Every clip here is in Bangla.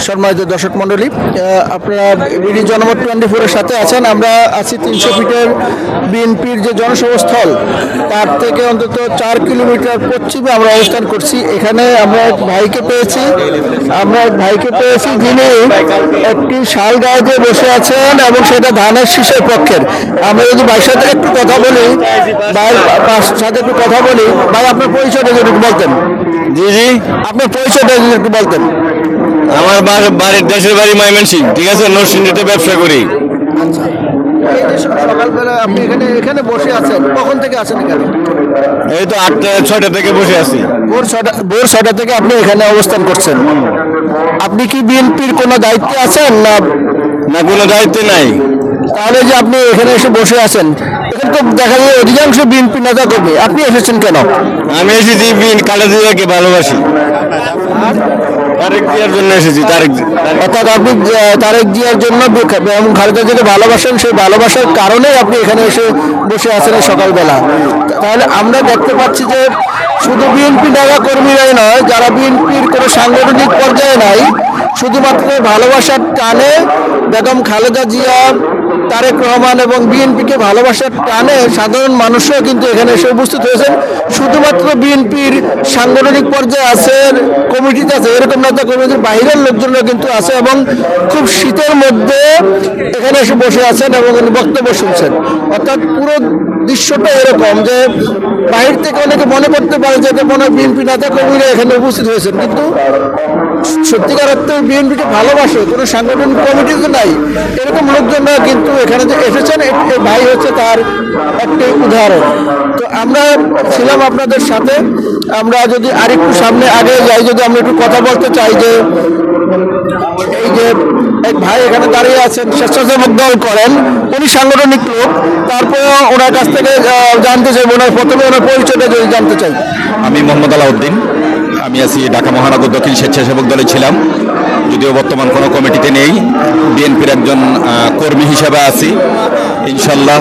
সম্মানিত দর্শক মণ্ডলী আহ, আপনারা বিডি জনমত টোয়েন্টি ফোরের সাথে আছেন। আমরা আছি তিনশো ফিটের বিএনপির যে জনসভাস্থল তার থেকে অন্তত চার কিলোমিটার পশ্চিমে আমরা অবস্থান করছি। এখানে আমরা এক ভাইকে পেয়েছি। আমরা এক ভাইকে পেয়েছি যিনি একটি শাল গায়ে বসে আছেন এবং সেটা ধানের শীষের পক্ষের। আমরা যদি ভাইয়ের সাথে একটু কথা বলি ভাইয়ের সাথে একটু কথা বলি। ভাই আপনার পরিচয়টা যদি একটু বলতেন। জি জি। আপনার পরিচয়টা যদি একটু বলতেন। আমার বাড়ির দেশের বাড়ি ময়মনসিং ঠিক আছে? নরসিংদীতে ব্যবসা করি। সকালবেলা আপনি এখানে এখানে বসে আছেন? কখন থেকে আছেন এখানে? এই তো আটটা ছয়টা থেকে বসে আছি। ভোর ছটা ভোর ছটা থেকে আপনি এখানে অবস্থান করছেন। আপনি কি বিএনপির কোনো দায়িত্বে আছেন না? না কোনো দায়িত্ব নাই। তাহলে যে আপনি এখানে এসে বসে আছেন এখানে তো দেখা যায় অধিকাংশ বিএনপি নেতা কর্মী আপনি এসেছেন কেন? আমি এসেছি বিন কালা ভালোবাসি। অর্থাৎ আপনি তারেক জিয়ার জন্য ভালোবাসেন, সেই ভালোবাসার কারণেই আপনি এখানে এসে বসে সকালবেলা। তাহলে আমরা যে শুধু বিএনপি নয়, যারা কোনো সাংগঠনিক পর্যায়ে নাই, শুধুমাত্র ভালোবাসার টানে বেগম খালেদা জিয়া তারেক রহমান এবং বিএনপিকে ভালোবাসার টানে সাধারণ মানুষও কিন্তু এখানে এসে উপস্থিত হয়েছেন। শুধুমাত্র বিএনপির সাংগঠনিক পর্যায়ে আছে, কমিটিতে আছে, এরকম নেতা কমিটির বাইরের লোকজনও কিন্তু আছে এবং খুব শীতের মধ্যে এখানে এসে বসে আছেন এবং বক্তব্য শুনছেন। অর্থাৎ পুরো দৃশ্যটা এরকম যে বাহির থেকে অনেকে মনে করতে পারে যে মনে হয় বিএনপি নেতা কর্মীরা এখানে উপস্থিত হয়েছেন। কিন্তু সত্যিকার অর্থে বিএনপিকে ভালোবাসে, কোনো সাংগঠনিক কমিটি তো নাই। এরকম লোকজনরা কিন্তু এখানে যে এসেছেন ভাই হচ্ছে তার একটি উদাহরণ। তো আমরা ছিলাম আপনাদের সাথে। আমরা যদি আরেকটু সামনে আগে যাই, যদি আমরা একটু কথা বলতে চাই যে এই যে এক ভাই এখানে দাঁড়িয়ে আছেন, স্বেচ্ছাসেবক দল করেন, উনি সাংগঠনিক লোক তারপরে ওনার কাছ থেকে জানতে চাই ওনার প্রথমে ওনার পরিচয়টা যদি জানতে চাই। আমি মোহাম্মদ আলাউদ্দিন, আমি আছি ঢাকা মহানগর দক্ষিণ স্বেচ্ছাসেবক দলে ছিলাম, যদিও বর্তমান কোনো কমিটিতে নেই, বিএনপির একজন কর্মী হিসেবে আছি, ইনশাল্লাহ,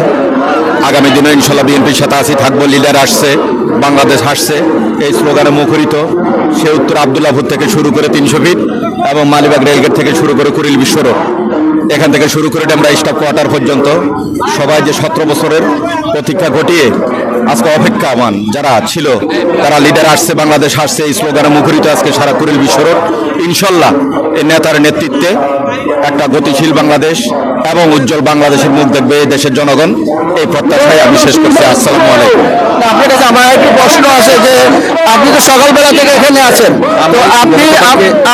আগামী দিনে ইনশাল্লাহ বিএনপির সাথে আছি, থাকব, লিডার আসছে। বাংলাদেশ হাসছে। এই স্লোগানে মুখরিত। সে উত্তর আবদুল্লাপুর থেকে শুরু করে তিনশো ফিট এবং মালিবাগ রেলগেট থেকে শুরু করে কুড়িল বিশ্বরোড এখান থেকে শুরু করে আমরা স্টাফ কোয়ার্টার পর্যন্ত সবাই যে সতেরো বছরের প্রতীক্ষা ঘটিয়ে আজকে অপেক্ষামান যারা ছিল তারা লিডার আসছে বাংলাদেশ আসছে এই স্লোগানে মুখরিত আজকে সারা কুড়িল বিশ্বরোড। ইনশাল্লাহ এই নেতার নেতৃত্বে একটা গতিশীল বাংলাদেশ এবং উজ্জ্বল বাংলাদেশের মুখ দেখবে এই দেশের জনগণ। এই প্রত্যাশায় আমি শেষ করছি। আসসালামু আলাইকুম। আপনার কাছে আমার একটু প্রশ্ন আছে যে আপনি তো সকালবেলা থেকে এখানে আছেন। তো আপনি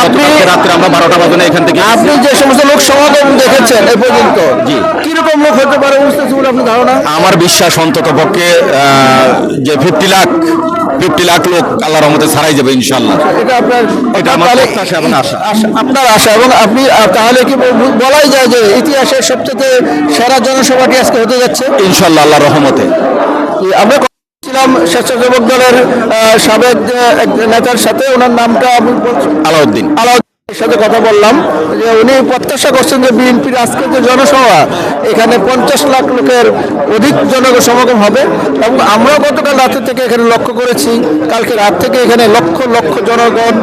আপনি রাত্রে আমরা বারোটা বাজনে এখান থেকে আপনি যে সমস্ত লোক সমাগম দেখেছেন? এই পর্যন্ত। জি। কীরকম লোক হতে পারে বুঝতে বলে আপনি ধারণা? আমার বিশ্বাস অন্তত পক্ষে যে ফিফটি লাখ ফিফটি লাখ লোক আল্লাহর রহমতে ছাড়াই যাবে ইনশাল্লাহ এটা আপনার এটা আমার প্রত্যাশা এবং আশা। আশা- আপনার আশা। এবং আপনি তাহলে কি বলাই যায় যে ইতিহাসের সবচেয়ে সেরা জনসভাটি আজকে হতে যাচ্ছে? ইনশাল্লাহ আল্লাহ রহমতে। আমরা ছিলাম স্বেচ্ছাসেবক দলের সাবেক নেতার সাথে ওনার নামটা আলাউদ্দিন। আলাউদ্দিনের সাথে কথা বললাম যে উনি প্রত্যাশা করছেন যে বিএনপির আজকে যে জনসভা, এখানে পঞ্চাশ লাখ লোকের অধিক জন সমাগম হবে এবং আমরাও গতকাল রাতে থেকে এখানে লক্ষ্য করেছি, কালকে রাত থেকে এখানে লক্ষ লক্ষ জনগণ,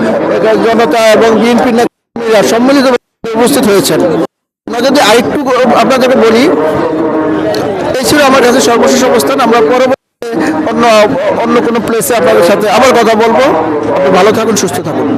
জনতা এবং বিএনপির নেতারা সম্মিলিত উপস্থিত হয়েছেন। আমরা যদি আরেকটু আপনাদেরকে বলি, এই ছিল আমার কাছে সর্বশেষ অবস্থান। আমরা পরবর্তী অন্য অন্য কোনো প্লেসে আপনাদের সাথে আবার কথা বলব। ভালো থাকুন, সুস্থ থাকুন।